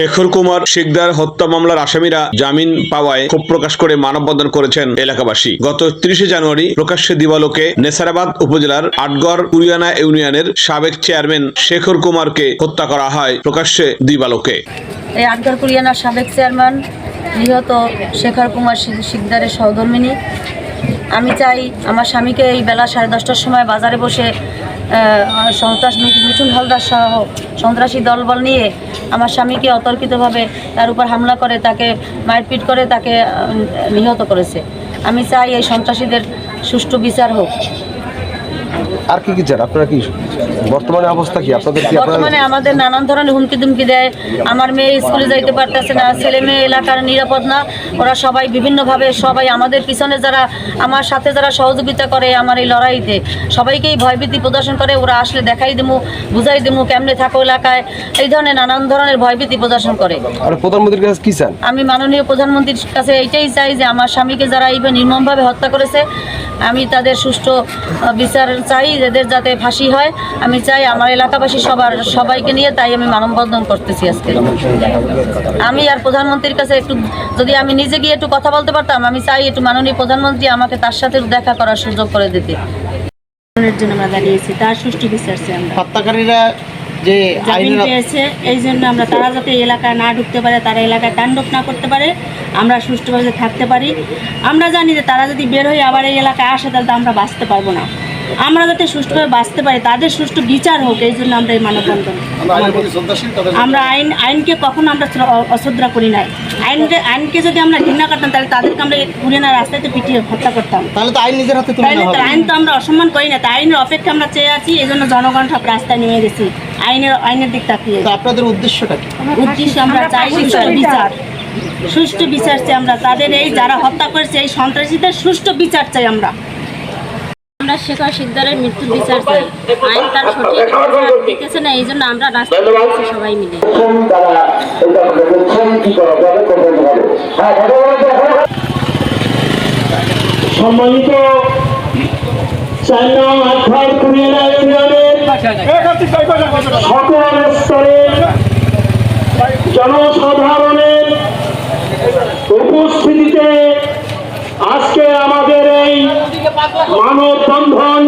শেখর কুমার শিকদার হত্যা মামলার আসামিরা জামিন পাওয়ায় ক্ষোভ প্রকাশ করে মানববন্ধন করেছেন এলাকাবাসী। গত তিরিশে জানুয়ারি প্রকাশ্যে দিবালোকে নেসারাবাদ উপজেলার আটগড় কুরিয়ানা ইউনিয়নের সাবেক চেয়ারম্যান শেখর কুমারকে হত্যা করা হয় প্রকাশ্যে দিবালোকে। এই আটগড় কুরিয়ানার সাবেক চেয়ারম্যান নিহত শেখর কুমার শিকদারের সহধর্মিনী। আমি চাই আমার স্বামীকে এই বেলা সাড়ে দশটার সময় বাজারে বসে সন্ত্রাস মিঠুন হালদার সহ সন্ত্রাসী দলবল নিয়ে আমার স্বামীকে অতর্কিতভাবে তার উপর হামলা করে, তাকে মারপিট করে, তাকে নিহত করেছে। আমি চাই এই সন্ত্রাসীদের সুষ্ঠু বিচার হোক। আর কি কি চান? আপনারা কি বর্তমানে অবস্থা কি? আপনাদের কি আপনারা বর্তমানে আমাদের নানান ধরনের হুমকি দুমকি দেয়। আমার মেয়ে স্কুলে যাইতে পারতেছে না ছেলে মেয়ে এলাকার নিরাপদ না। ওরা সবাই বিভিন্নভাবে সবাই আমাদের পিছনে যারা আমার সাথে যারা সহযোগিতা করে আমার এই লড়াইতে সবাইকেই ভয়ভীতি প্রদর্শন করে। ওরা আসলে দেখাই দিমু বুঝাই দিমু কেমনে থাকো এলাকায়। এই ধরনের নানান ধরনের ভয়ভীতি প্রদর্শন করে। আর প্রধানমন্ত্রীর কাছে কি চান? আমি মাননীয় প্রধানমন্ত্রীর কাছে এইটাই চাই যে আমার স্বামীকে যারা এইভাবে নির্মমভাবে হত্যা করেছে আমি তাদের সুষ্ঠু বিচার চাই এদের যাতে ফাঁসি হয়। আমি চাই আমার এলাকাবাসী সবার সবাইকে নিয়ে তাই আমি মানববন্ধন করতেছি আজকে। আমি আর প্রধানমন্ত্রীর কাছে একটু যদি আমি নিজে গিয়ে একটু কথা বলতে পারতাম আমি চাই একটু মাননীয় প্রধানমন্ত্রী আমাকে তার সাথে দেখা করার সুযোগ করে দিতে। জন্য আমরা দাঁড়িয়েছি তার সুষ্ঠু বিচার হত্যাকারীরা যে পেয়েছে এই জন্য আমরা তারা যাতে এলাকায় না ঢুকতে পারে তারা এলাকায় তাণ্ডব না করতে পারে আমরা সুষ্ঠুভাবে থাকতে পারি। আমরা জানি যে তারা যদি বের হয়ে আবার এই এলাকায় আসে তাহলে তো আমরা বাঁচতে পারব না। আমরা যাতে সুষ্ঠুভাবে বাঁচতে পারি তাদের সুষ্ঠু বিচার হোক এই জন্য আমরা এই মানববন্ধন আমরা আইন আইনকে কখনো আমরা শ্র- অশ্রদ্ধা করি নাই। আইনকে আইনকে যদি আমরা ঘৃণা করতাম তাহলে তাদেরকে আমরা ঘুরে না রাস্তাতে পিটিয়ে হত্যা করতাম। তাহলে তো আইন নিজের হাতে তুলে তাইলে নেওয়া তো আইন তো আমরা অসম্মান করি না তাই আইনের অপেক্ষা আমরা চেয়ে আছি এই জন্য জনগণ সব রাস্তায় নেমে গেছি। আইনের আইনের দিক তাকিয়ে। তো আপনাদের উদ্দেশ্যটা কি? উদ্দেশ্য আমরা চাই সুষ্ঠু বিচার। সুষ্ঠু বিচার চাই আমরা। তাদের এই যারা হত্যা করেছে এই সন্ত্রাসীদের সুষ্ঠু বিচার চাই আমরা। আমরা শেখর সিকদারের মৃত্যুর বিচার চাই। আইন তার সঠিক দিতেছে না এই জন্য আমরা রাস্তায় সবাই মিলে। সম্মানিত চার নং আখার কুমিল্লা সকল স্তরের জনসাধারণের উপস্থিতিতে আজকে আমাদের মানববন্ধন,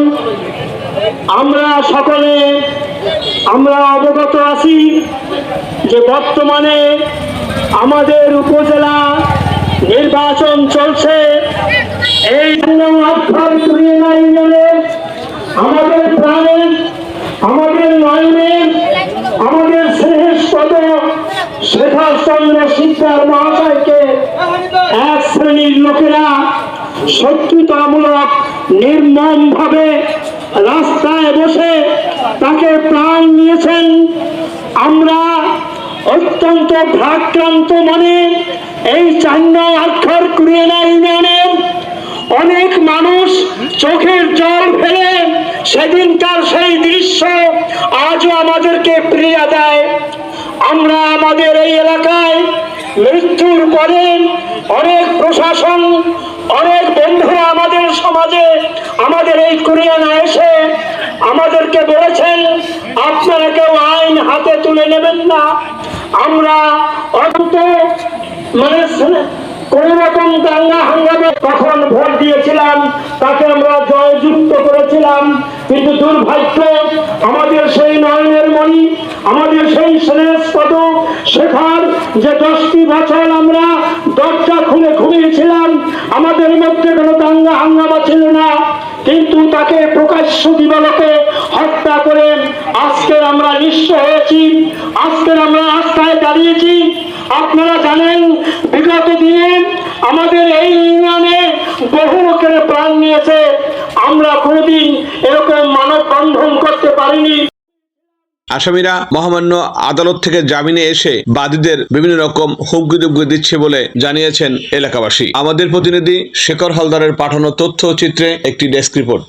আমরা সকলে, আমরা অবগত আছি যে বর্তমানে আমাদের উপজেলা নির্বাচন চলছে। এই কুড়িয়ে আমাদের প্রাণের আমাদের নয়নের আমাদের শ্রেষ্ঠত শেখার চন্দ্র শিক্ষার মহাশয়কে এক শ্রেণির লোকেরা শত্রুতামূলক নির্মম ভাবে রাস্তায় বসে তাকে প্রাণ নিয়েছেন আমরা অত্যন্ত ভ্রাক্রান্ত মনে এই চান্ন অক্ষর কুড়িয়ে ইউনিয়নের। অনেক মানুষ চোখের জল ফেলে সেদিনকার সেই দৃশ্য আজও আমাদেরকে প্রিয়া দেয়। আমরা আমাদের এই এলাকায় মৃত্যুর পরে অনেক প্রশাসন, অনেক বন্ধুরা আমাদের সমাজে আমাদের এই কোরিয়ানা এসে আমাদেরকে বলেছেন, আপনারা কেউ আইন হাতে তুলে নেবেন না। আমরা অন্ত মানে কোন রকম দাঙ্গা হাঙ্গামে তখন ভোট দিয়েছিলাম, তাকে আমরা জয়যুক্ত করেছিলাম। কিন্তু দুর্ভাগ্য, আমাদের সেই নয়নের মণি, আমাদের সেই স্নেহস্পদ শেখার যে দশটি বছর আমরা দরজা খুলে ঘুমিয়েছিলাম। আমাদের মধ্যে কোনো দাঙ্গা হাঙ্গামা ছিল না, কিন্তু তাকে প্রকাশ্য দিবালকে হত্যা করে আজকে আমরা নিঃস্ব হয়েছি, আজকে আমরা রাস্তায় দাঁড়িয়েছি। আপনারা জানেন, বিগত দিনে আমাদের এই ইউনিয়নে বহু লোকের প্রাণ নিয়েছে। আমরা কোনোদিন এরকম মানববন্ধন করতে পারিনি। আসামিরা মহামান্য আদালত থেকে জামিনে এসে বাদীদের বিভিন্ন রকম হুমকি দুমকি দিচ্ছে বলে জানিয়েছেন এলাকাবাসী। আমাদের প্রতিনিধি শেখর হালদারের পাঠানো তথ্য চিত্রে একটি ডেস্ক রিপোর্ট।